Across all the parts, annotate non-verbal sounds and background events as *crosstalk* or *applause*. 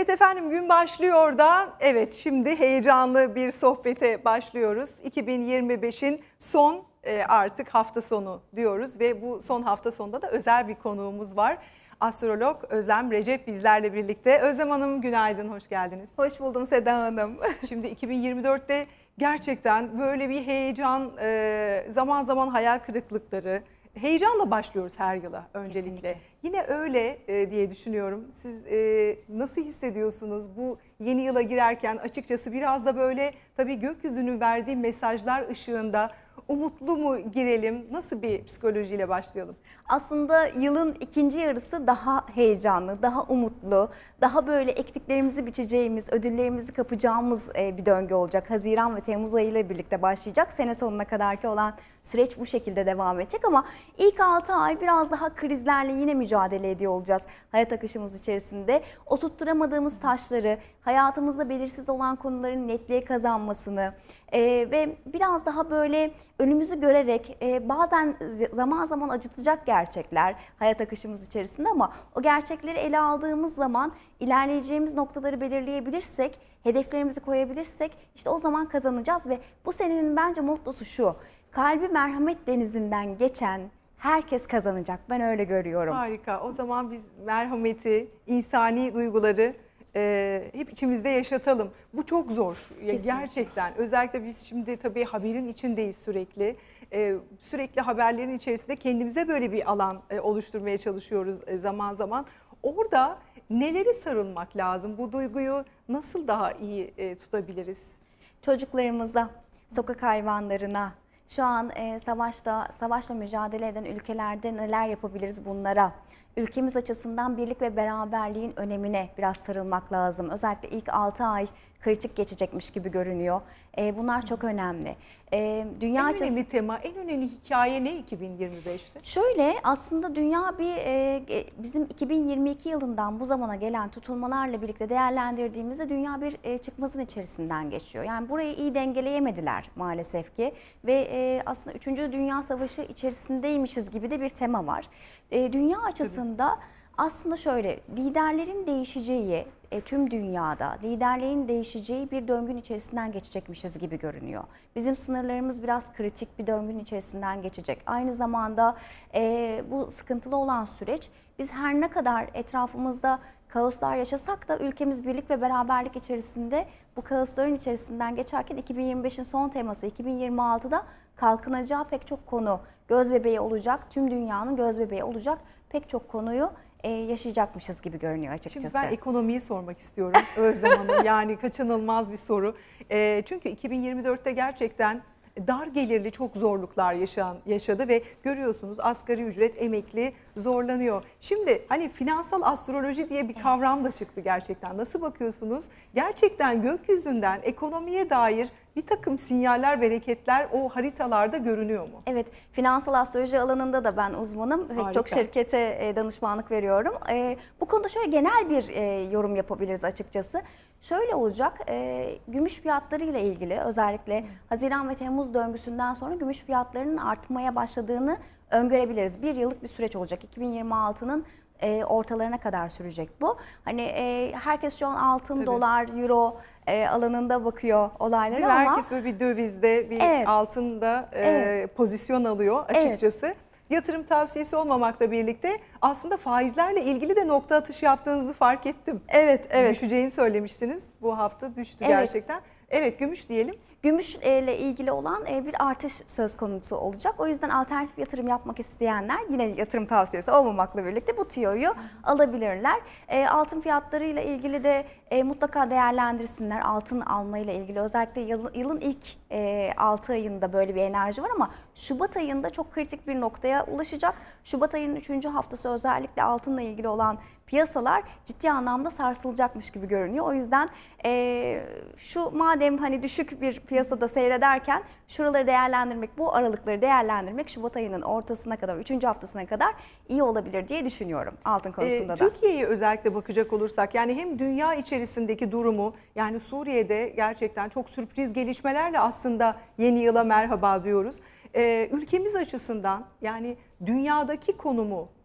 Evet efendim gün başlıyor da evet şimdi heyecanlı bir sohbete başlıyoruz. 2025'in son e, artık hafta sonu diyoruz ve bu son hafta sonunda da özel bir konuğumuz var. Astrolog Özlem Recep bizlerle birlikte. Özlem Hanım günaydın, hoş geldiniz. Hoş buldum Seda Hanım. *laughs* Şimdi 2024'te gerçekten böyle bir heyecan, e, zaman zaman hayal kırıklıkları, heyecanla başlıyoruz her yıla öncelikle. Kesinlikle. Yine öyle e, diye düşünüyorum. Siz e, nasıl hissediyorsunuz bu yeni yıla girerken? Açıkçası biraz da böyle tabii gökyüzünün verdiği mesajlar ışığında umutlu mu girelim? Nasıl bir psikolojiyle başlayalım? Aslında yılın ikinci yarısı daha heyecanlı, daha umutlu, daha böyle ektiklerimizi biçeceğimiz, ödüllerimizi kapacağımız e, bir döngü olacak. Haziran ve Temmuz ayı ile birlikte başlayacak. Sene sonuna kadarki olan süreç bu şekilde devam edecek ama ilk 6 ay biraz daha krizlerle yine mücadele ediyor olacağız hayat akışımız içerisinde. Oturtturamadığımız taşları, hayatımızda belirsiz olan konuların netliğe kazanmasını e, ve biraz daha böyle önümüzü görerek e, bazen zaman zaman acıtacak gerçekler hayat akışımız içerisinde ama o gerçekleri ele aldığımız zaman ilerleyeceğimiz noktaları belirleyebilirsek, hedeflerimizi koyabilirsek işte o zaman kazanacağız ve bu senenin bence mottosu şu. Kalbi merhamet denizinden geçen herkes kazanacak. Ben öyle görüyorum. Harika. O zaman biz merhameti, insani duyguları e, hep içimizde yaşatalım. Bu çok zor. Kesinlikle. gerçekten. Özellikle biz şimdi tabii haberin içindeyiz sürekli. E, sürekli haberlerin içerisinde kendimize böyle bir alan e, oluşturmaya çalışıyoruz e, zaman zaman. Orada neleri sarılmak lazım? Bu duyguyu nasıl daha iyi e, tutabiliriz? çocuklarımıza, sokak hayvanlarına, şu an e, savaşta savaşla mücadele eden ülkelerde neler yapabiliriz bunlara? Ülkemiz açısından birlik ve beraberliğin önemine biraz sarılmak lazım. Özellikle ilk 6 ay kritik geçecekmiş gibi görünüyor. E, bunlar çok önemli. E, dünya En önemli tema, en önemli hikaye ne 2025'te? Şöyle aslında dünya bir e, bizim 2022 yılından bu zamana gelen tutulmalarla birlikte değerlendirdiğimizde dünya bir e, çıkmazın içerisinden geçiyor. Yani burayı iyi dengeleyemediler maalesef ki ve e, aslında 3. Dünya Savaşı içerisindeymişiz gibi de bir tema var. E, dünya açısında aslında şöyle liderlerin değişeceği e, tüm dünyada liderliğin değişeceği bir döngün içerisinden geçecekmişiz gibi görünüyor. Bizim sınırlarımız biraz kritik bir döngünün içerisinden geçecek. Aynı zamanda e, bu sıkıntılı olan süreç biz her ne kadar etrafımızda kaoslar yaşasak da ülkemiz birlik ve beraberlik içerisinde bu kaosların içerisinden geçerken 2025'in son teması 2026'da kalkınacağı pek çok konu göz bebeği olacak. Tüm dünyanın göz bebeği olacak pek çok konuyu e, yaşayacakmışız gibi görünüyor açıkçası. Şimdi ben ekonomiyi sormak istiyorum *laughs* Özlem Hanım. Yani kaçınılmaz bir soru. Ee, çünkü 2024'te gerçekten dar gelirli çok zorluklar yaşayan, yaşadı ve görüyorsunuz asgari ücret emekli zorlanıyor. Şimdi hani finansal astroloji diye bir kavram da çıktı gerçekten. Nasıl bakıyorsunuz? Gerçekten gökyüzünden ekonomiye dair bir takım sinyaller, bereketler o haritalarda görünüyor mu? Evet, finansal astroloji alanında da ben uzmanım. Pek Harika. çok şirkete e, danışmanlık veriyorum. E, Bu konuda şöyle genel bir e, yorum yapabiliriz açıkçası. Şöyle olacak, e, gümüş fiyatları ile ilgili özellikle Haziran ve Temmuz döngüsünden sonra gümüş fiyatlarının artmaya başladığını öngörebiliriz. Bir yıllık bir süreç olacak. 2026'nın e, ortalarına kadar sürecek bu. Hani e, herkes şu an altın, Tabii. dolar, euro e, alanında bakıyor olaylara Değil mi? ama Herkes böyle bir dövizde, bir Evet. altında e, Evet. pozisyon alıyor açıkçası. Yatırım tavsiyesi olmamakla birlikte aslında faizlerle ilgili de nokta atışı yaptığınızı fark ettim. evet evet Düşeceğini söylemiştiniz. Bu hafta düştü Evet. gerçekten. Evet gümüş diyelim. Gümüş ile ilgili olan e, bir artış söz konusu olacak. O yüzden alternatif yatırım yapmak isteyenler yine yatırım tavsiyesi olmamakla birlikte bu tüyoyu alabilirler. E, Altın fiyatlarıyla ilgili de e, mutlaka değerlendirsinler. Altın almayla ilgili özellikle yıl- yılın ilk 6 ayında böyle bir enerji var ama Şubat ayında çok kritik bir noktaya ulaşacak. Şubat ayının 3. haftası özellikle altınla ilgili olan piyasalar ciddi anlamda sarsılacakmış gibi görünüyor. O yüzden e, şu madem hani düşük bir piyasada seyrederken şuraları değerlendirmek, bu aralıkları değerlendirmek Şubat ayının ortasına kadar, 3. haftasına kadar iyi olabilir diye düşünüyorum altın Ee, konusunda da. Türkiye'ye özellikle bakacak olursak yani hem dünya içerisindeki durumu yani Suriye'de gerçekten çok sürpriz gelişmelerle aslında yeni yıla merhaba diyoruz. Ee, ülkemiz açısından yani dünyadaki konumu e,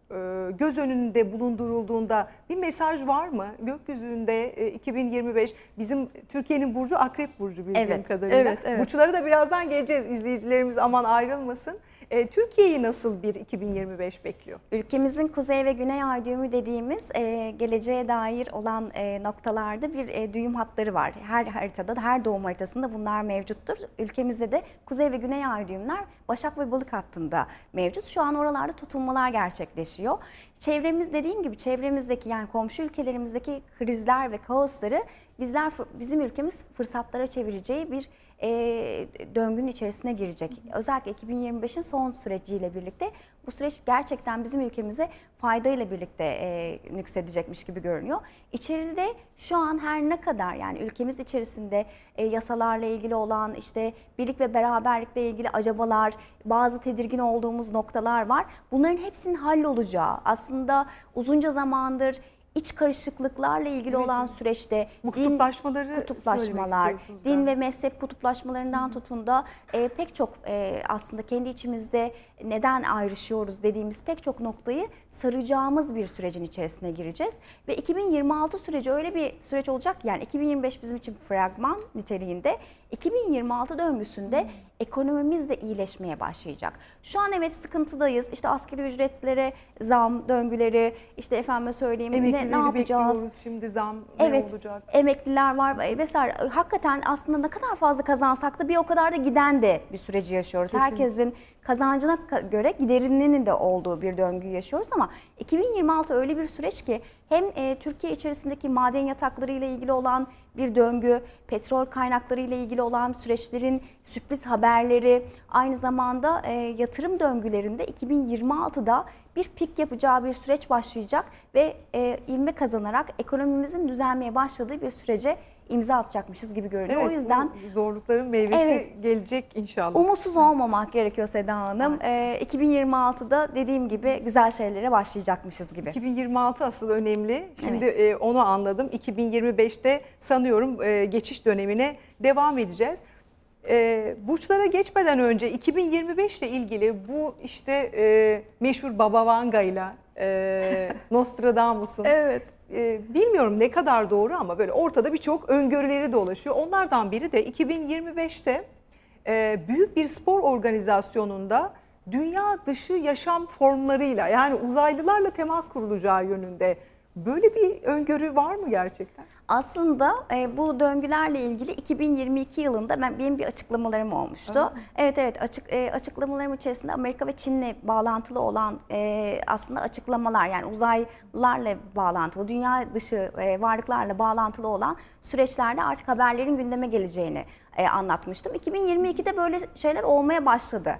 göz önünde bulundurulduğunda bir mesaj var mı? Gökyüzünde e, 2025 bizim Türkiye'nin burcu Akrep burcu bildiğim Evet, kadarıyla. evet, evet. Burçlara da birazdan geleceğiz. İzleyicilerimiz aman ayrılmasın. E, Türkiye'yi nasıl bir 2025 bekliyor? Ülkemizin kuzey ve güney ay düğümü dediğimiz e, geleceğe dair olan e, noktalarda bir e, düğüm hatları var. Her haritada, her doğum haritasında bunlar mevcuttur. Ülkemizde de kuzey ve güney ay düğümler Başak ve Balık hattında mevcut. Şu an oralarda tutulmalar gerçekleşiyor. Çevremiz dediğim gibi çevremizdeki yani komşu ülkelerimizdeki krizler ve kaosları bizler bizim ülkemiz fırsatlara çevireceği bir e, döngünün içerisine girecek. Özellikle 2025'in son süreciyle birlikte bu süreç gerçekten bizim ülkemize faydayla birlikte e, nüksedecekmiş gibi görünüyor. İçeride şu an her ne kadar yani ülkemiz içerisinde e, yasalarla ilgili olan işte birlik ve beraberlikle ilgili acabalar, bazı tedirgin olduğumuz noktalar var. Bunların hepsinin hallolacağı aslında uzunca zamandır iç karışıklıklarla ilgili Evet. olan süreçte Bu din- kutuplaşmaları söylemek kutuplaşmalar, din ve mezhep kutuplaşmalarından tutun da e, pek çok e, aslında kendi içimizde neden ayrışıyoruz dediğimiz pek çok noktayı saracağımız bir sürecin içerisine gireceğiz. Ve 2026 süreci öyle bir süreç olacak yani 2025 bizim için fragman niteliğinde 2026 döngüsünde ekonomimiz de iyileşmeye başlayacak. Şu an evet sıkıntıdayız. İşte asgari ücretlere zam döngüleri, işte efendime söyleyeyim ne, ne yapacağız? şimdi zam Evet, ne olacak? emekliler var vesaire. Hakikaten aslında ne kadar fazla kazansak da bir o kadar da giden de bir süreci yaşıyoruz. Kesinlikle. Herkesin kazancına ka- göre giderinin de olduğu bir döngüyü yaşıyoruz ama 2026 öyle bir süreç ki hem e, Türkiye içerisindeki maden yatakları ile ilgili olan bir döngü, petrol kaynakları ile ilgili olan süreçlerin sürpriz haberleri, aynı zamanda e, yatırım döngülerinde 2026'da bir pik yapacağı bir süreç başlayacak ve e, ivme kazanarak ekonomimizin düzelmeye başladığı bir sürece imza atacakmışız gibi görünüyor. Evet, o yüzden zorlukların meyvesi Evet. gelecek inşallah. umutsuz olmamak gerekiyor Seda Hanım. E, 2026'da dediğim gibi güzel şeylere başlayacakmışız gibi. 2026 asıl önemli. Şimdi e, onu anladım. 2025'te sanıyorum e, geçiş dönemine devam edeceğiz. E, burçlara geçmeden önce 2025 ile ilgili bu işte e, meşhur Baba Vanga ile *laughs* Nostradamus'un Evet. E, bilmiyorum ne kadar doğru ama böyle ortada birçok öngörüleri dolaşıyor. Onlardan biri de 2025'te e, büyük bir spor organizasyonunda dünya dışı yaşam formlarıyla yani uzaylılarla temas kurulacağı yönünde böyle bir öngörü var mı gerçekten? Aslında e, bu döngülerle ilgili 2022 yılında ben benim bir açıklamalarım olmuştu. Aa. Evet evet açık e, açıklamalarım içerisinde Amerika ve Çin'le bağlantılı olan e, aslında açıklamalar yani uzaylılarla bağlantılı, dünya dışı e, varlıklarla bağlantılı olan süreçlerde artık haberlerin gündeme geleceğini e, anlatmıştım. 2022'de böyle şeyler olmaya başladı.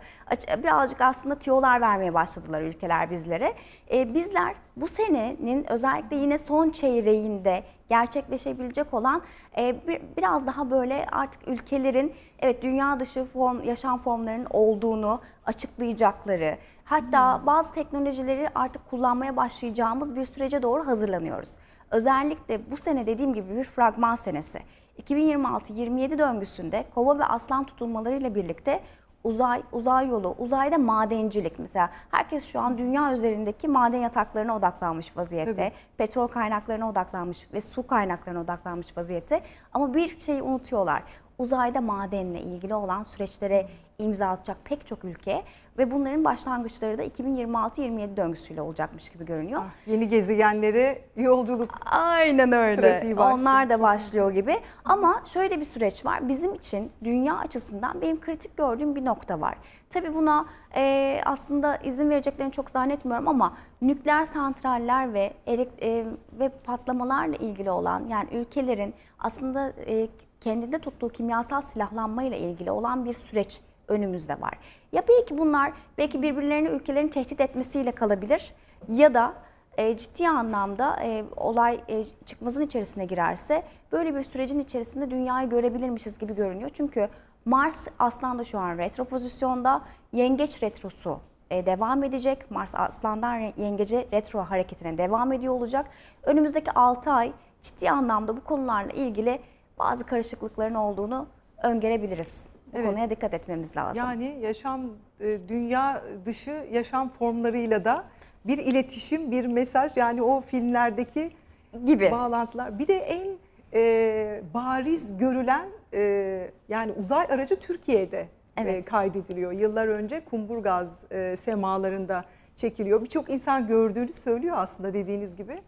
Birazcık aslında tiyolar vermeye başladılar ülkeler bizlere. E, bizler bu senenin özellikle yine son çeyreğinde gerçekleşebilecek olan e, bir, biraz daha böyle artık ülkelerin evet dünya dışı form, yaşam formlarının olduğunu açıklayacakları hatta bazı teknolojileri artık kullanmaya başlayacağımız bir sürece doğru hazırlanıyoruz. Özellikle bu sene dediğim gibi bir fragman senesi. 2026-27 döngüsünde kova ve aslan tutulmalarıyla birlikte uzay uzay yolu, uzayda madencilik mesela herkes şu an dünya üzerindeki maden yataklarına odaklanmış vaziyette. Tabii. Petrol kaynaklarına odaklanmış ve su kaynaklarına odaklanmış vaziyette. Ama bir şeyi unutuyorlar. Uzayda madenle ilgili olan süreçlere imza atacak pek çok ülke ve bunların başlangıçları da 2026-27 döngüsüyle olacakmış gibi görünüyor. Yeni gezegenlere yolculuk. Aynen öyle. Onlar da başlıyor gibi. Ama şöyle bir süreç var. Bizim için dünya açısından benim kritik gördüğüm bir nokta var. Tabii buna e, aslında izin vereceklerini çok zannetmiyorum ama nükleer santraller ve e, ve patlamalarla ilgili olan yani ülkelerin aslında e, kendinde tuttuğu kimyasal silahlanmayla ilgili olan bir süreç önümüzde var. Ya belki bunlar belki birbirlerini ülkelerin tehdit etmesiyle kalabilir ya da e, ciddi anlamda e, olay e, çıkmazın içerisine girerse böyle bir sürecin içerisinde dünyayı görebilirmişiz gibi görünüyor. Çünkü Mars Aslan'da şu an retro pozisyonda, Yengeç retrosu e, devam edecek. Mars Aslan'dan Yengece retro hareketine devam ediyor olacak. Önümüzdeki 6 ay ciddi anlamda bu konularla ilgili bazı karışıklıkların olduğunu öngörebiliriz. Bu Evet. konuya dikkat etmemiz lazım. Yani yaşam e, dünya dışı yaşam formlarıyla da bir iletişim, bir mesaj yani o filmlerdeki gibi. bağlantılar. Bir de en e, bariz görülen e, yani uzay aracı Türkiye'de Evet. e, kaydediliyor. Yıllar önce Kumburgaz e, semalarında çekiliyor. Birçok insan gördüğünü söylüyor aslında dediğiniz gibi.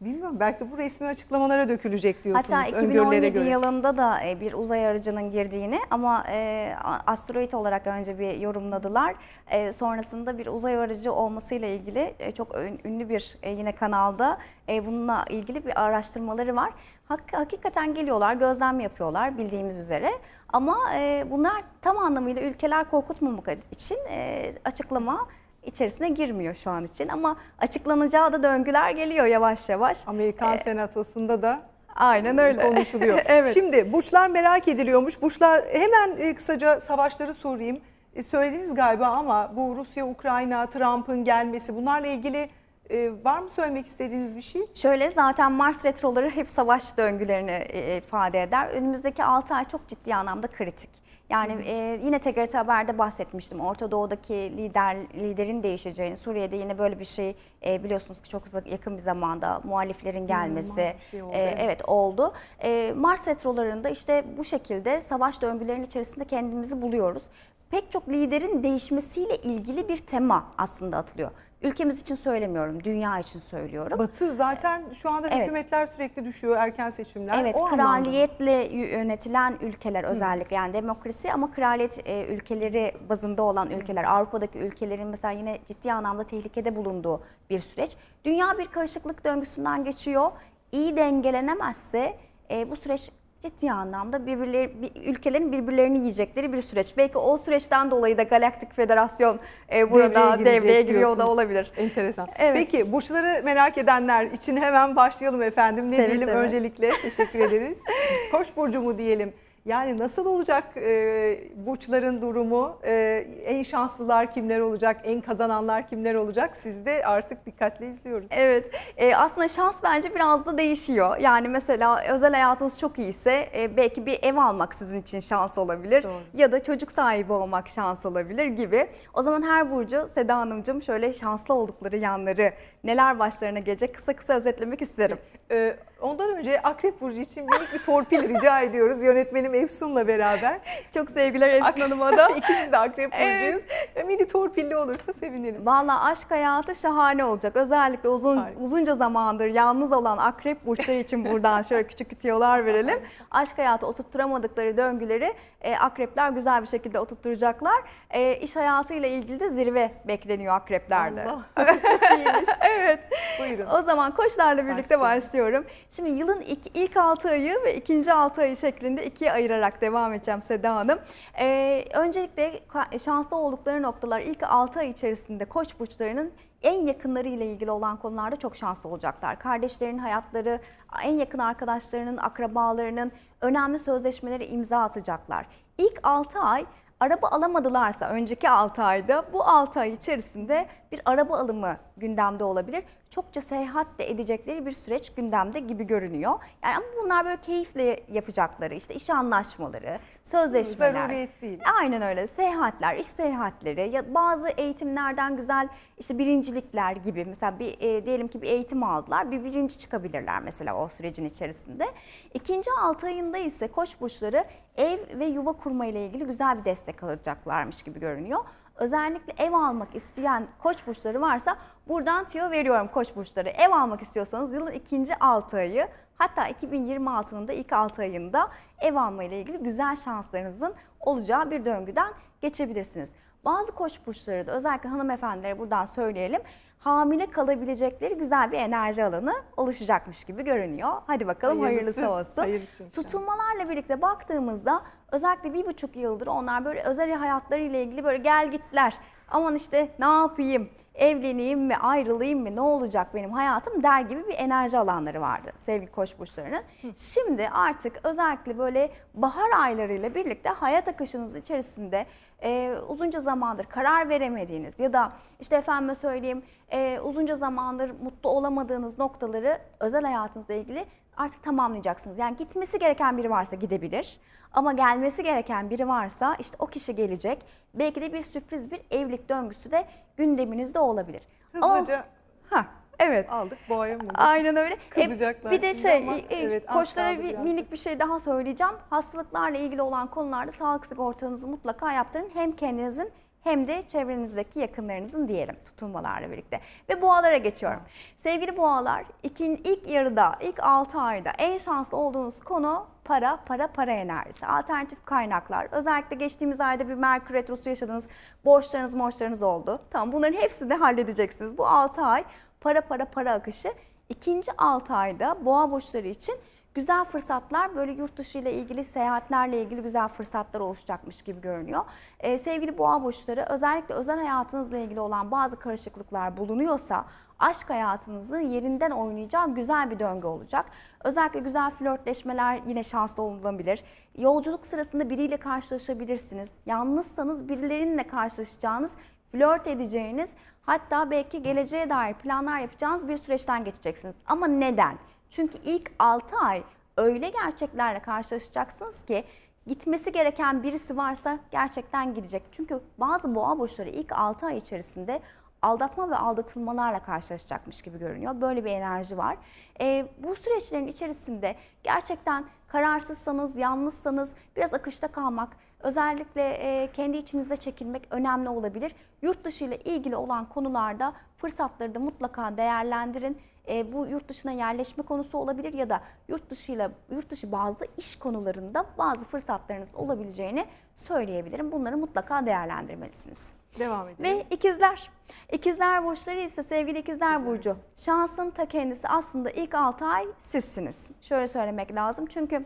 Bilmiyorum belki de bu resmi açıklamalara dökülecek diyorsunuz Hatta öngörülere 2017 göre. yılında da e, bir uzay aracının girdiğini ama e, asteroid olarak önce bir yorumladılar. E, sonrasında bir uzay aracı olmasıyla ilgili e, çok ünlü bir e, yine kanalda e, bununla ilgili bir araştırmaları var. Hak- hakikaten geliyorlar, gözlem yapıyorlar bildiğimiz üzere. Ama e, bunlar tam anlamıyla ülkeler korkutmamak için e, açıklama içerisine girmiyor şu an için. Ama açıklanacağı da döngüler geliyor yavaş yavaş. Amerikan Senatosu'nda da Aynen öyle. konuşuluyor. *laughs* evet. Şimdi burçlar merak ediliyormuş. Burçlar hemen e, kısaca savaşları sorayım. E, Söylediniz galiba ama bu Rusya, Ukrayna, Trump'ın gelmesi bunlarla ilgili e, var mı söylemek istediğiniz bir şey? Şöyle zaten Mars retroları hep savaş döngülerini e, ifade eder. Önümüzdeki 6 ay çok ciddi anlamda kritik. Yani e, yine TGRT Haber'de bahsetmiştim. Orta Doğu'daki lider liderin değişeceğini, Suriye'de yine böyle bir şey e, biliyorsunuz ki çok uzak, yakın bir zamanda muhaliflerin gelmesi. şey oldu, e, evet. evet oldu. E, Mars retrolarında işte bu şekilde savaş döngülerinin içerisinde kendimizi buluyoruz. Pek çok liderin değişmesiyle ilgili bir tema aslında atılıyor. Ülkemiz için söylemiyorum, dünya için söylüyorum. Batı zaten şu anda Evet. hükümetler sürekli düşüyor, erken seçimler. Evet, o anlamda kraliyetle y- yönetilen ülkeler özellikle yani demokrasi ama kraliyet e, ülkeleri bazında olan ülkeler, Avrupa'daki ülkelerin mesela yine ciddi anlamda tehlikede bulunduğu bir süreç. Dünya bir karışıklık döngüsünden geçiyor. İyi dengelenemezse e, bu süreç ciddi anlamda birbirleri, bir- ülkelerin birbirlerini yiyecekleri bir süreç. Belki o süreçten dolayı da Galaktik Federasyon e, burada girecek devreye giriyor da olabilir. Enteresan. Evet. Peki burçları merak edenler için hemen başlayalım efendim. Ne Seve diyelim seve. öncelikle? Teşekkür ederiz. *laughs* Koç burcu mu diyelim? Yani nasıl olacak e, burçların durumu? E, en şanslılar kimler olacak? En kazananlar kimler olacak? Siz de artık dikkatle izliyoruz. Evet, e, aslında şans bence biraz da değişiyor. Yani mesela özel hayatınız çok iyiyse e, belki bir ev almak sizin için şans olabilir. Doğru. Ya da çocuk sahibi olmak şans olabilir gibi. O zaman her burcu Seda Hanımcığım şöyle şanslı oldukları yanları neler başlarına gelecek kısa kısa özetlemek isterim. E, ondan önce Akrep Burcu için minik bir torpil rica *laughs* ediyoruz yönetmenim Efsun'la beraber. Çok sevgiler Esin Hanım'a da. *laughs* İkimiz de Akrep Evet. Burcu'yuz. E, Mini torpilli olursa seviniriz. Valla aşk hayatı şahane olacak. Özellikle uzun Harika. uzunca zamandır yalnız olan akrep burçları için buradan şöyle *laughs* küçük tüyolar verelim. Aşk hayatı oturtturamadıkları döngüleri e, akrepler güzel bir şekilde oturtturacaklar. E, iş hayatıyla ilgili de zirve bekleniyor akreplerde. Allah. Çok iyiymiş. evet. Buyurun. O zaman koçlarla birlikte Başlayalım. başlıyorum. Şimdi yılın ilk, ilk 6 ayı ve ikinci 6 ayı şeklinde ikiye ayırarak devam edeceğim Seda Hanım. Ee, öncelikle şanslı oldukları noktalar ilk 6 ay içerisinde koç burçlarının en yakınları ile ilgili olan konularda çok şanslı olacaklar. Kardeşlerinin hayatları, en yakın arkadaşlarının, akrabalarının önemli sözleşmeleri imza atacaklar. İlk 6 ay araba alamadılarsa önceki 6 ayda bu 6 ay içerisinde bir araba alımı gündemde olabilir. Çokça seyahat de edecekleri bir süreç gündemde gibi görünüyor. Yani ama bunlar böyle keyifle yapacakları işte iş anlaşmaları, sözleşmeler. Zaruriyet değil. Aynen öyle. Seyahatler, iş seyahatleri ya bazı eğitimlerden güzel işte birincilikler gibi mesela bir e, diyelim ki bir eğitim aldılar. Bir birinci çıkabilirler mesela o sürecin içerisinde. İkinci 6 ayında ise koç burçları ev ve yuva kurma ile ilgili güzel bir destek alacaklarmış gibi görünüyor. Özellikle ev almak isteyen koç burçları varsa buradan tüyo veriyorum koç burçları. Ev almak istiyorsanız yılın ikinci 6 ayı hatta 2026'nın da ilk 6 ayında ev alma ile ilgili güzel şanslarınızın olacağı bir döngüden geçebilirsiniz. Bazı koç burçları da özellikle hanımefendilere buradan söyleyelim hamile kalabilecekleri güzel bir enerji alanı oluşacakmış gibi görünüyor. Hadi bakalım hayırlısı, Hayırlısı, olsun. hayırlısı. Tutulmalarla birlikte baktığımızda özellikle bir buçuk yıldır onlar böyle özel hayatlarıyla ilgili böyle gel gitler. Aman işte ne yapayım, evleneyim mi, ayrılayım mı, ne olacak benim hayatım der gibi bir enerji alanları vardı sevgili koç burçlarının. Şimdi artık özellikle böyle bahar aylarıyla birlikte hayat akışınız içerisinde e, uzunca zamandır karar veremediğiniz ya da işte efendime söyleyeyim e, uzunca zamandır mutlu olamadığınız noktaları özel hayatınızla ilgili artık tamamlayacaksınız. Yani gitmesi gereken biri varsa gidebilir ama gelmesi gereken biri varsa işte o kişi gelecek. Belki de bir sürpriz bir evlilik döngüsü de gündeminizde olabilir. Hızlıca Ha, evet. aldık boğaya mı? Aynen öyle. E, Kızacaklar bir de şey, ama e, evet, koçlara bir minik bir şey daha söyleyeceğim. Hastalıklarla ilgili olan konularda sağlık sigortanızı mutlaka yaptırın. Hem kendinizin hem de çevrenizdeki yakınlarınızın diyelim tutulmalarla birlikte. Ve boğalara geçiyorum. Sevgili boğalar, ikin, ilk yarıda, ilk 6 ayda en şanslı olduğunuz konu para, para, para enerjisi, alternatif kaynaklar. Özellikle geçtiğimiz ayda bir Merkür Retrosu yaşadınız, borçlarınız, borçlarınız oldu. Tamam bunların hepsini de halledeceksiniz. Bu 6 ay para, para, para akışı. İkinci 6 ayda boğa burçları için güzel fırsatlar böyle yurt dışı ile ilgili seyahatlerle ilgili güzel fırsatlar oluşacakmış gibi görünüyor. Ee, sevgili boğa burçları özellikle özel hayatınızla ilgili olan bazı karışıklıklar bulunuyorsa aşk hayatınızı yerinden oynayacağı güzel bir döngü olacak. Özellikle güzel flörtleşmeler yine şanslı olunabilir. Yolculuk sırasında biriyle karşılaşabilirsiniz. Yalnızsanız birilerinle karşılaşacağınız, flört edeceğiniz hatta belki geleceğe dair planlar yapacağınız bir süreçten geçeceksiniz. Ama neden? Çünkü ilk 6 ay öyle gerçeklerle karşılaşacaksınız ki gitmesi gereken birisi varsa gerçekten gidecek. Çünkü bazı boğa burçları ilk 6 ay içerisinde aldatma ve aldatılmalarla karşılaşacakmış gibi görünüyor. Böyle bir enerji var. Ee, bu süreçlerin içerisinde gerçekten kararsızsanız, yalnızsanız biraz akışta kalmak, özellikle e, kendi içinizde çekilmek önemli olabilir. Yurt dışı ile ilgili olan konularda fırsatları da mutlaka değerlendirin. E, bu yurt dışına yerleşme konusu olabilir ya da yurt dışıyla yurt dışı bazı iş konularında bazı fırsatlarınız olabileceğini söyleyebilirim. Bunları mutlaka değerlendirmelisiniz. Devam edelim. Ve ikizler. İkizler burçları ise sevgili ikizler burcu. Şansın ta kendisi aslında ilk 6 ay sizsiniz. Şöyle söylemek lazım. Çünkü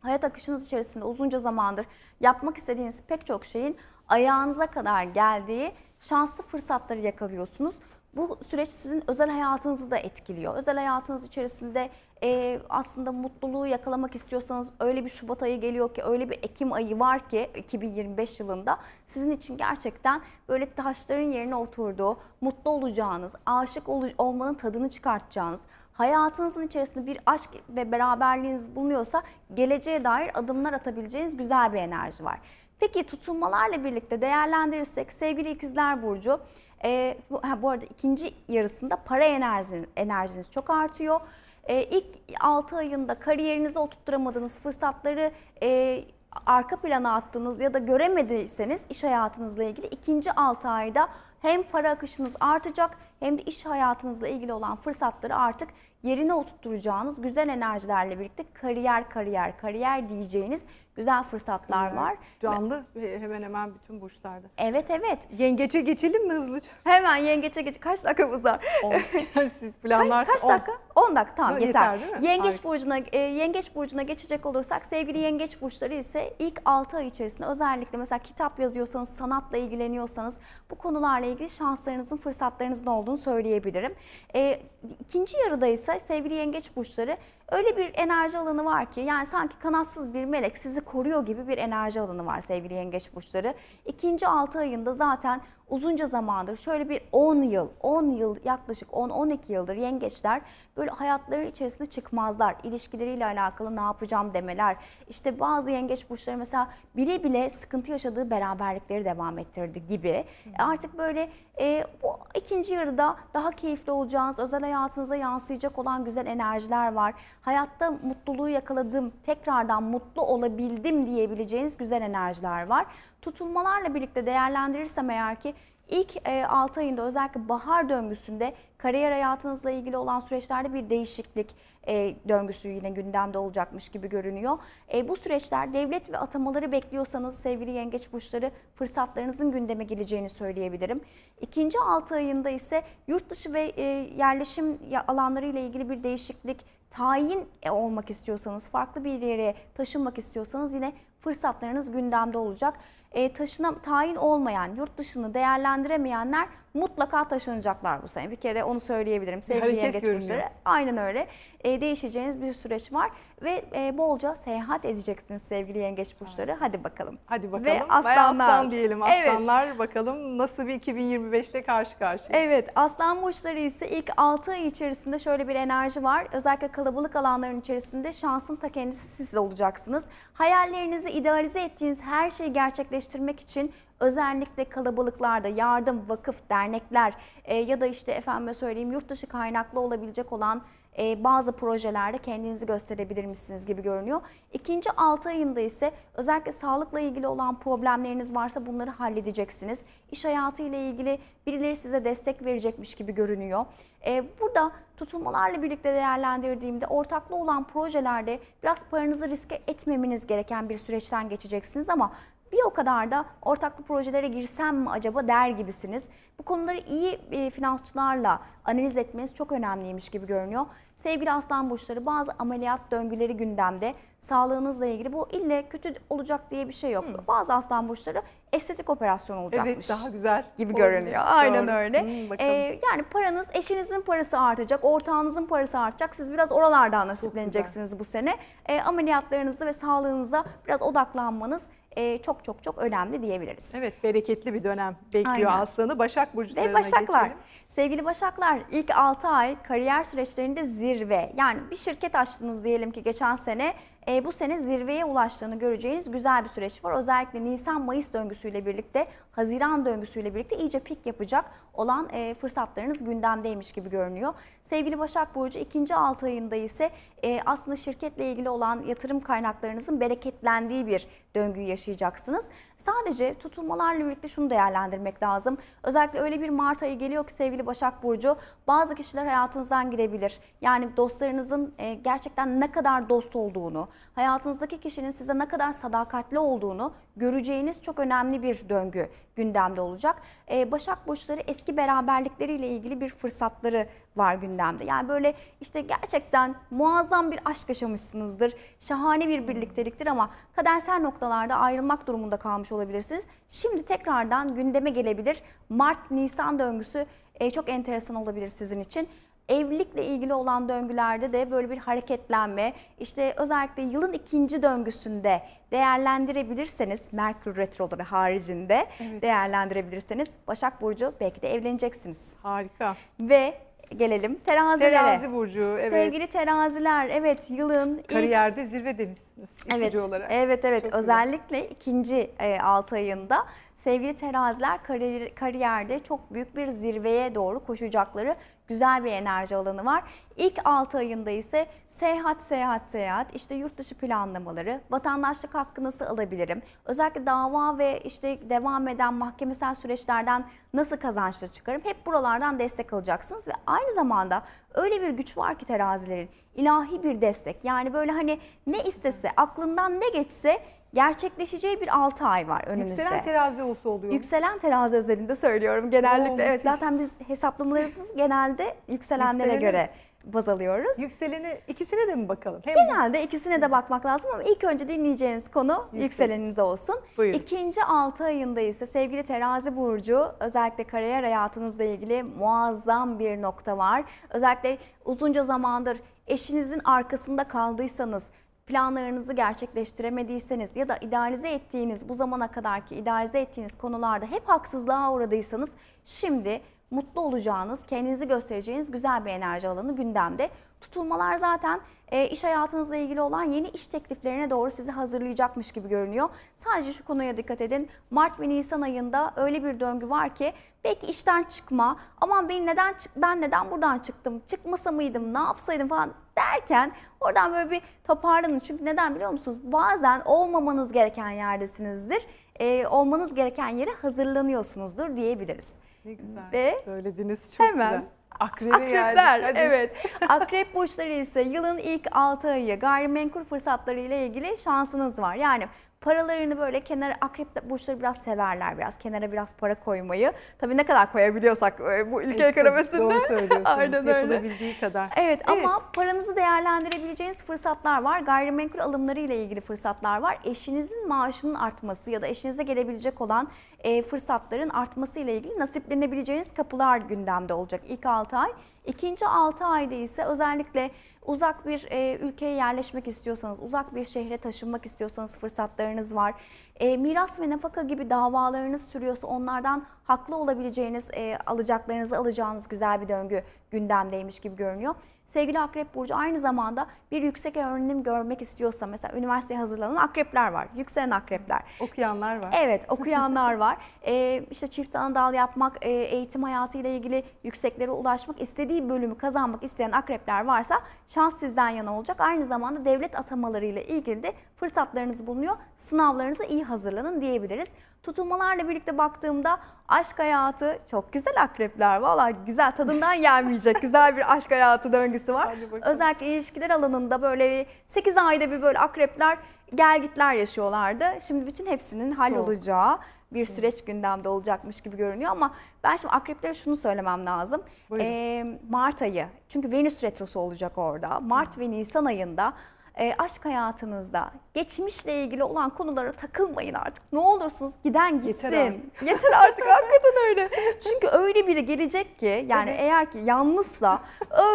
hayat akışınız içerisinde uzunca zamandır yapmak istediğiniz pek çok şeyin ayağınıza kadar geldiği şanslı fırsatları yakalıyorsunuz. Bu süreç sizin özel hayatınızı da etkiliyor. Özel hayatınız içerisinde e, aslında mutluluğu yakalamak istiyorsanız öyle bir Şubat ayı geliyor ki öyle bir Ekim ayı var ki 2025 yılında sizin için gerçekten böyle taşların yerine oturduğu, mutlu olacağınız, aşık ol- olmanın tadını çıkartacağınız, hayatınızın içerisinde bir aşk ve beraberliğiniz bulunuyorsa geleceğe dair adımlar atabileceğiniz güzel bir enerji var. Peki tutulmalarla birlikte değerlendirirsek sevgili ikizler burcu e, bu, ha, bu arada ikinci yarısında para enerjiniz, enerjiniz çok artıyor. E, ilk 6 ayında kariyerinize oturtturamadığınız fırsatları e, arka plana attığınız ya da göremediyseniz iş hayatınızla ilgili ikinci 6 ayda hem para akışınız artacak hem de iş hayatınızla ilgili olan fırsatları artık yerine oturtturacağınız güzel enerjilerle birlikte kariyer kariyer kariyer diyeceğiniz güzel fırsatlar var. Canlı he- hemen hemen bütün burçlarda. Evet evet. Yengeçe geçelim mi hızlıca? Hemen yengeçe geç. Kaç dakikamız var? On. *laughs* Siz planlar Kaç dakika? 10 dakika tamam yeter. yeter değil mi? Yengeç Harika. burcuna e, yengeç burcuna geçecek olursak sevgili yengeç burçları ise ilk 6 ay içerisinde özellikle mesela kitap yazıyorsanız, sanatla ilgileniyorsanız bu konularla ilgili şanslarınızın, fırsatlarınızın olduğunu söyleyebilirim. E, ikinci yarıda ise sevgili yengeç burçları öyle bir enerji alanı var ki yani sanki kanatsız bir melek sizi koruyor gibi bir enerji alanı var sevgili yengeç burçları. İkinci 6 ayında zaten uzunca zamandır şöyle bir 10 yıl, 10 yıl yaklaşık 10-12 yıldır yengeçler böyle hayatları içerisinde çıkmazlar. İlişkileriyle alakalı ne yapacağım demeler. İşte bazı yengeç burçları mesela bile bile sıkıntı yaşadığı beraberlikleri devam ettirdi gibi. Artık böyle e, bu ikinci yarıda daha keyifli olacağınız, özel hayatınıza yansıyacak olan güzel enerjiler var. Hayatta mutluluğu yakaladım, tekrardan mutlu olabildim diyebileceğiniz güzel enerjiler var. Tutulmalarla birlikte değerlendirirsem eğer ki ilk 6 ayında özellikle bahar döngüsünde kariyer hayatınızla ilgili olan süreçlerde bir değişiklik e, döngüsü yine gündemde olacakmış gibi görünüyor. E, bu süreçler devlet ve atamaları bekliyorsanız sevgili yengeç burçları fırsatlarınızın gündeme geleceğini söyleyebilirim. İkinci 6 ayında ise yurt dışı ve e, yerleşim alanları ile ilgili bir değişiklik, tayin e, olmak istiyorsanız, farklı bir yere taşınmak istiyorsanız yine fırsatlarınız gündemde olacak. E, taşına tayin olmayan, yurt dışını değerlendiremeyenler mutlaka taşınacaklar bu sene. Bir kere onu söyleyebilirim. Sevgili yengeç burçları. Aynen öyle. E, değişeceğiniz bir süreç var ve e, bolca seyahat edeceksiniz sevgili yengeç burçları. Hadi bakalım. Hadi bakalım. Ve aslanlar. aslan diyelim. Evet. Aslanlar bakalım nasıl bir 2025'te karşı karşıya. Evet, aslan burçları ise ilk 6 ay içerisinde şöyle bir enerji var. Özellikle kalabalık alanların içerisinde şansın ta kendisi siz olacaksınız. Hayallerinizi idealize ettiğiniz her şeyi gerçekleştirmek için özellikle kalabalıklarda yardım, vakıf, dernekler e, ya da işte efendime söyleyeyim yurt dışı kaynaklı olabilecek olan e, bazı projelerde kendinizi gösterebilir misiniz gibi görünüyor. İkinci 6 ayında ise özellikle sağlıkla ilgili olan problemleriniz varsa bunları halledeceksiniz. İş hayatı ile ilgili birileri size destek verecekmiş gibi görünüyor. E, burada tutulmalarla birlikte değerlendirdiğimde ortaklı olan projelerde biraz paranızı riske etmemeniz gereken bir süreçten geçeceksiniz ama bir o kadar da ortaklı projelere girsem mi acaba der gibisiniz. Bu konuları iyi e, finansçılarla analiz etmeniz çok önemliymiş gibi görünüyor. Sevgili aslan burçları bazı ameliyat döngüleri gündemde. Sağlığınızla ilgili bu ille kötü olacak diye bir şey yok. Bazı aslan burçları estetik operasyon olacakmış Evet daha güzel. gibi Olabilir. görünüyor. Aynen Doğru. öyle. Hmm, bakalım. Ee, yani paranız, eşinizin parası artacak, ortağınızın parası artacak. Siz biraz oralardan nasipleneceksiniz bu sene. Ee, ameliyatlarınızda ve sağlığınıza biraz odaklanmanız e, çok çok çok önemli diyebiliriz. Evet bereketli bir dönem bekliyor Aynen. aslanı. Başak burçlarına Ve Başaklar. geçelim. Sevgili Başaklar ilk 6 ay kariyer süreçlerinde zirve. Yani bir şirket açtınız diyelim ki geçen sene. e, bu sene zirveye ulaştığını göreceğiniz güzel bir süreç var. Özellikle Nisan-Mayıs döngüsüyle birlikte, Haziran döngüsüyle birlikte iyice pik yapacak olan e, fırsatlarınız gündemdeymiş gibi görünüyor. Sevgili Başak Burcu ikinci 6 ayında ise e, aslında şirketle ilgili olan yatırım kaynaklarınızın bereketlendiği bir döngüyü yaşayacaksınız. Sadece tutulmalarla birlikte şunu değerlendirmek lazım. Özellikle öyle bir Mart ayı geliyor ki sevgili Başak Burcu bazı kişiler hayatınızdan gidebilir. Yani dostlarınızın e, gerçekten ne kadar dost olduğunu, hayatınızdaki kişinin size ne kadar sadakatli olduğunu göreceğiniz çok önemli bir döngü gündemde olacak. E, Başak Burçları eski beraberlikleriyle ilgili bir fırsatları var gündemde. Yani böyle işte gerçekten muazzam bir aşk yaşamışsınızdır. Şahane bir birlikteliktir ama kadersel noktalarda ayrılmak durumunda kalmış olabilirsiniz. Şimdi tekrardan gündeme gelebilir. Mart-Nisan döngüsü e, çok enteresan olabilir sizin için. Evlilikle ilgili olan döngülerde de böyle bir hareketlenme, işte özellikle yılın ikinci döngüsünde değerlendirebilirseniz, Merkür Retroları haricinde Evet. değerlendirebilirseniz Başak Burcu belki de evleneceksiniz. Harika. Ve gelelim terazilere. Terazi burcu evet. Sevgili teraziler, evet yılın ilk Kariyerde zirve demişsiniz Evet, olarak. evet, evet. Çok güzel. Özellikle ikinci e, 6 ayında sevgili teraziler kariyer, kariyerde çok büyük bir zirveye doğru koşacakları güzel bir enerji alanı var. İlk 6 ayında ise seyahat, seyahat, seyahat, işte yurt dışı planlamaları, vatandaşlık hakkı nasıl alabilirim? Özellikle dava ve işte devam eden mahkemesel süreçlerden nasıl kazançlı çıkarım? Hep buralardan destek alacaksınız ve aynı zamanda öyle bir güç var ki terazilerin ilahi bir destek. Yani böyle hani ne istese, aklından ne geçse gerçekleşeceği bir 6 ay var önümüzde. Yükselen terazi olsa oluyor. mu? Yükselen terazi özelinde söylüyorum genellikle. Oo, evet zaten biz hesaplamalarımız *laughs* genelde yükselenlere Yükseleni- göre baz alıyoruz. Yükseleni ikisine de mi bakalım? Hem Genelde ikisine de bakmak lazım ama ilk önce dinleyeceğiniz konu Yüksel- yükseleniniz olsun. Buyurun. İkinci 6 ayında ise sevgili terazi burcu özellikle kariyer hayatınızla ilgili muazzam bir nokta var. Özellikle uzunca zamandır eşinizin arkasında kaldıysanız planlarınızı gerçekleştiremediyseniz ya da idealize ettiğiniz bu zamana kadarki idealize ettiğiniz konularda hep haksızlığa uğradıysanız şimdi mutlu olacağınız, kendinizi göstereceğiniz güzel bir enerji alanı gündemde. Tutulmalar zaten e, iş hayatınızla ilgili olan yeni iş tekliflerine doğru sizi hazırlayacakmış gibi görünüyor. Sadece şu konuya dikkat edin. Mart ve Nisan ayında öyle bir döngü var ki belki işten çıkma, aman ben neden ben neden buradan çıktım, çıkmasa mıydım, ne yapsaydım falan derken oradan böyle bir toparlanın. Çünkü neden biliyor musunuz? Bazen olmamanız gereken yerdesinizdir. E, olmanız gereken yere hazırlanıyorsunuzdur diyebiliriz. ne güzel Ve söylediniz çok hemen güzel. Akrebe. Akrepler Hadi. evet. *laughs* Akrep burçları ise yılın ilk 6 ayı gayrimenkul fırsatları ile ilgili şansınız var. Yani paralarını böyle kenara akrep burçları biraz severler biraz kenara biraz para koymayı. Tabii ne kadar koyabiliyorsak e, bu ülke Evet, ekonomisinde. Doğru söylüyorsunuz. *laughs* Aynen öyle. Yapılabildiği kadar. Evet, ama paranızı değerlendirebileceğiniz fırsatlar var. Gayrimenkul alımları ile ilgili fırsatlar var. Eşinizin maaşının artması ya da eşinize gelebilecek olan e, fırsatların artması ile ilgili nasiplenebileceğiniz kapılar gündemde olacak ilk 6 ay. İkinci 6 ayda ise özellikle uzak bir e, ülkeye yerleşmek istiyorsanız, uzak bir şehre taşınmak istiyorsanız fırsatlarınız var. E, miras ve nafaka gibi davalarınız sürüyorsa onlardan haklı olabileceğiniz, e, alacaklarınızı alacağınız güzel bir döngü gündemdeymiş gibi görünüyor. Sevgili Akrep Burcu aynı zamanda bir yüksek öğrenim görmek istiyorsa mesela üniversiteye hazırlanan akrepler var. Yükselen akrepler. Okuyanlar var. Evet *laughs* okuyanlar var. Ee, işte çift anadal yapmak, e, eğitim hayatıyla ilgili yükseklere ulaşmak, istediği bölümü kazanmak isteyen akrepler varsa şans sizden yana olacak. Aynı zamanda devlet atamalarıyla ilgili de fırsatlarınız bulunuyor. Sınavlarınıza iyi hazırlanın diyebiliriz. Tutulmalarla birlikte baktığımda aşk hayatı çok güzel akrepler. Valla güzel tadından yenmeyecek güzel bir aşk hayatı döngüsü var. Özellikle ilişkiler alanında böyle 8 ayda bir böyle akrepler gelgitler yaşıyorlardı. Şimdi bütün hepsinin hallolacağı bir süreç gündemde olacakmış gibi görünüyor ama ben şimdi akreplere şunu söylemem lazım. Buyurun. Ee, Mart ayı çünkü Venüs retrosu olacak orada. Mart ve Nisan ayında e, aşk hayatınızda geçmişle ilgili olan konulara takılmayın artık. Ne olursunuz giden gitsin. Yeter artık. *laughs* Yeter artık hakikaten öyle. *laughs* Çünkü öyle biri gelecek ki yani Evet. eğer ki yalnızsa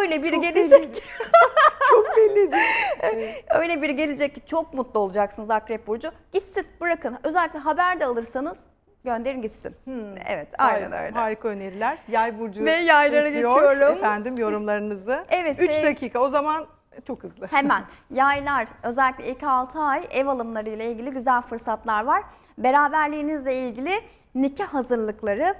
öyle biri Çok gelecek ki *laughs* Çok belli değil. öyle biri gelecek ki çok mutlu olacaksınız Akrep Burcu. Gitsin bırakın. Özellikle haber de alırsanız gönderin gitsin. Evet aynen Harika- öyle. Harika öneriler. Yay burcu Ve yaylara bekliyor geçiyorum. Efendim yorumlarınızı. Evet, 3 şey- dakika o zaman çok hızlı. Hemen yaylar özellikle ilk 6 ay ev alımları ile ilgili güzel fırsatlar var. Beraberliğinizle ilgili nikah hazırlıkları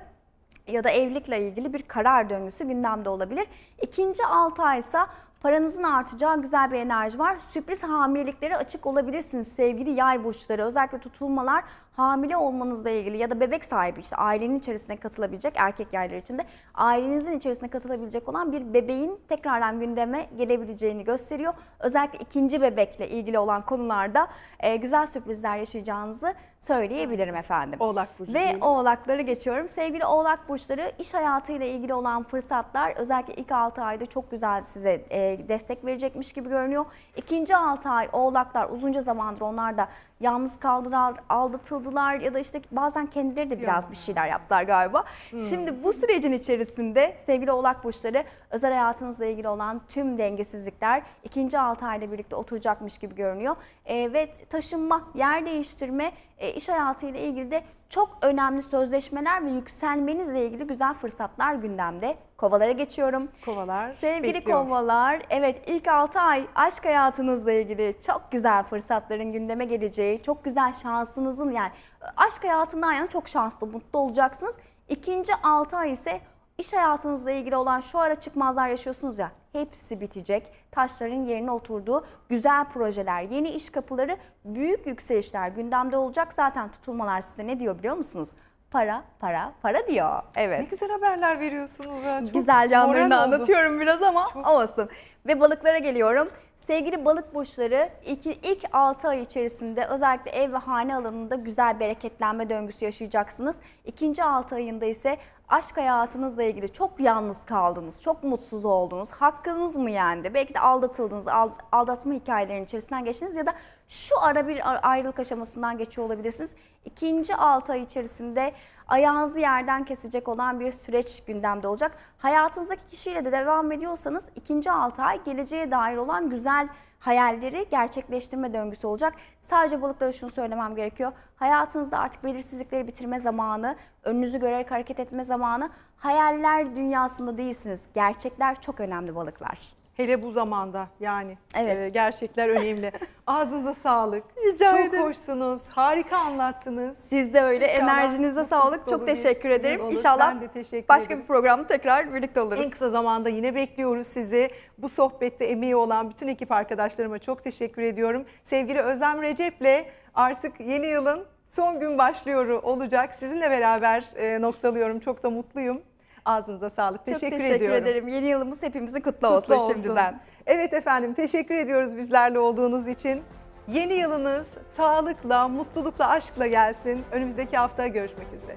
ya da evlilikle ilgili bir karar döngüsü gündemde olabilir. İkinci 6 ay ise paranızın artacağı güzel bir enerji var. Sürpriz hamileliklere açık olabilirsiniz sevgili yay burçları. Özellikle tutulmalar hamile olmanızla ilgili ya da bebek sahibi işte ailenin içerisine katılabilecek erkek yaylar içinde ailenizin içerisine katılabilecek olan bir bebeğin tekrardan gündeme gelebileceğini gösteriyor. Özellikle ikinci bebekle ilgili olan konularda e, güzel sürprizler yaşayacağınızı söyleyebilirim efendim. Oğlak burcu Ve diyelim. oğlakları geçiyorum. Sevgili oğlak burçları iş hayatıyla ilgili olan fırsatlar özellikle ilk 6 ayda çok güzel size e, destek verecekmiş gibi görünüyor. İkinci 6 ay oğlaklar uzunca zamandır onlar da yalnız kaldılar, aldatıldılar ya da işte bazen kendileri de biraz bir şeyler yaptılar galiba. Şimdi bu sürecin içerisinde sevgili oğlak burçları özel hayatınızla ilgili olan tüm dengesizlikler ikinci 6 ayla birlikte oturacakmış gibi görünüyor. E, ve taşınma, yer değiştirme, e, iş hayatıyla ilgili de çok önemli sözleşmeler ve yükselmenizle ilgili güzel fırsatlar gündemde. Kovalara geçiyorum. Kovalar Sevgili bekliyor. kovalar, evet ilk 6 ay aşk hayatınızla ilgili çok güzel fırsatların gündeme geleceği, çok güzel şansınızın yani aşk hayatından yana çok şanslı, mutlu olacaksınız. İkinci 6 ay ise iş hayatınızla ilgili olan şu ara çıkmazlar yaşıyorsunuz ya hepsi bitecek. Taşların yerine oturduğu güzel projeler, yeni iş kapıları, büyük yükselişler gündemde olacak. Zaten tutulmalar size ne diyor biliyor musunuz? Para, para, para diyor. Evet. Ne güzel haberler veriyorsunuz. ha. Çok Güzel yanlarını anlatıyorum biraz ama Çok. olsun. Ve balıklara geliyorum. Sevgili balık burçları iki, ilk 6 ay içerisinde özellikle ev ve hane alanında güzel bereketlenme döngüsü yaşayacaksınız. İkinci 6 ayında ise aşk hayatınızla ilgili çok yalnız kaldınız, çok mutsuz oldunuz, hakkınız mı yendi? Belki de aldatıldınız, al- aldatma hikayelerinin içerisinden geçtiniz ya da şu ara bir ayrılık aşamasından geçiyor olabilirsiniz. İkinci 6 ay içerisinde ayağınızı yerden kesecek olan bir süreç gündemde olacak. Hayatınızdaki kişiyle de devam ediyorsanız ikinci 6 ay geleceğe dair olan güzel hayalleri gerçekleştirme döngüsü olacak. Sadece balıklara şunu söylemem gerekiyor. Hayatınızda artık belirsizlikleri bitirme zamanı, önünüzü görerek hareket etme zamanı. Hayaller dünyasında değilsiniz. Gerçekler çok önemli balıklar. Hele bu zamanda yani Evet. e, gerçekler önemli. *laughs* Ağzınıza sağlık. Rica Çok ederim. hoşsunuz. Harika anlattınız. Siz de öyle. İnşallah Enerjinize sağlık. Çok teşekkür ederim. olur. İnşallah Ben de teşekkür başka ederim. bir programda tekrar birlikte oluruz. En kısa zamanda yine bekliyoruz sizi. Bu sohbette emeği olan bütün ekip arkadaşlarıma çok teşekkür ediyorum. Sevgili Özlem Recep'le artık yeni yılın son gün başlıyor olacak. Sizinle beraber e, noktalıyorum. Çok da mutluyum. Ağzınıza sağlık. Çok Teşekkür, teşekkür ediyorum. ederim. Yeni yılımız hepimizin kutlu, Kutlu olsun, şimdiden. Evet efendim teşekkür ediyoruz bizlerle olduğunuz için. Yeni yılınız sağlıkla, mutlulukla, aşkla gelsin. Önümüzdeki hafta görüşmek üzere.